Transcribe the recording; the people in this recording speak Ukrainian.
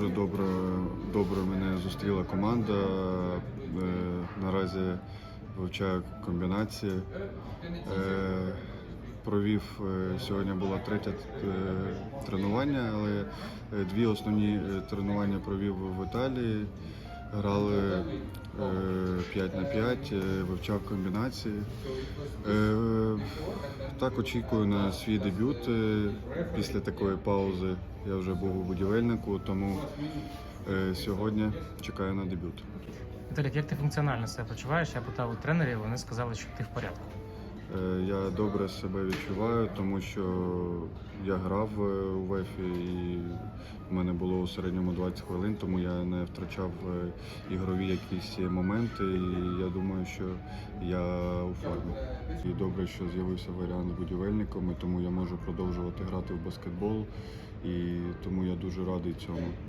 дуже добре, добре мене зустріла команда. Е, Наразі вивчаю комбінації. Е, Провів е, сьогодні було третє тренування, але дві основні тренування провів в Італії. Грали е, 5 на 5, е, вивчав комбінації. Е, Так очікую на свій дебют е, після такої паузи. Я вже був у будівельнику, тому е, сьогодні чекаю на дебют. Віталік, як ти функціонально себе почуваєш? Я питав у тренерів, вони сказали, що ти в порядку. Е, Я добре себе відчуваю, тому що я грав е, у ВЕФі в мене було у середньому 20 хвилин, тому я не втрачав е, ігрові якісь моменти. І я думаю, що я у формі. І добре, що з'явився варіант будівельником, і тому я можу продовжувати грати в баскетбол, і тому я дуже радий цьому.